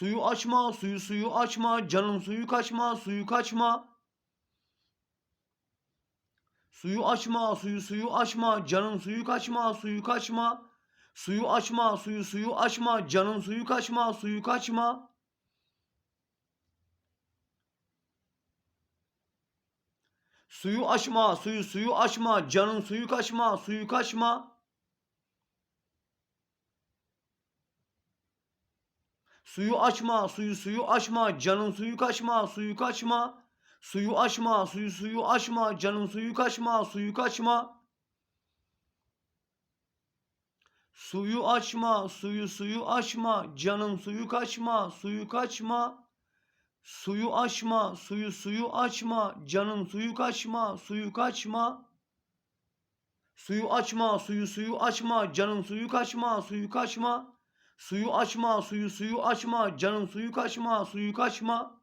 Suyu açma, suyu suyu açma, canım suyu kaçma, suyu kaçma. Suyu açma, suyu suyu açma, canım suyu kaçma, suyu kaçma. Suyu açma, suyu suyu açma, canım suyu kaçma, suyu kaçma. Suyu açma, suyu suyu açma, canın suyu kaçma, suyu kaçma. Suyu açma, suyu suyu açma, canın suyu kaçma, suyu kaçma. Suyu açma, suyu suyu açma, canın suyu kaçma, suyu kaçma. Suyu açma, suyu suyu açma, canım suyu kaçma, suyu kaçma. Suyu açma, suyu suyu açma, canım suyu kaçma, suyu kaçma. Suyu açma, suyu suyu açma, canım suyu kaçma, suyu kaçma. Suyu açma, suyu suyu açma, canım suyu kaçma, suyu kaçma.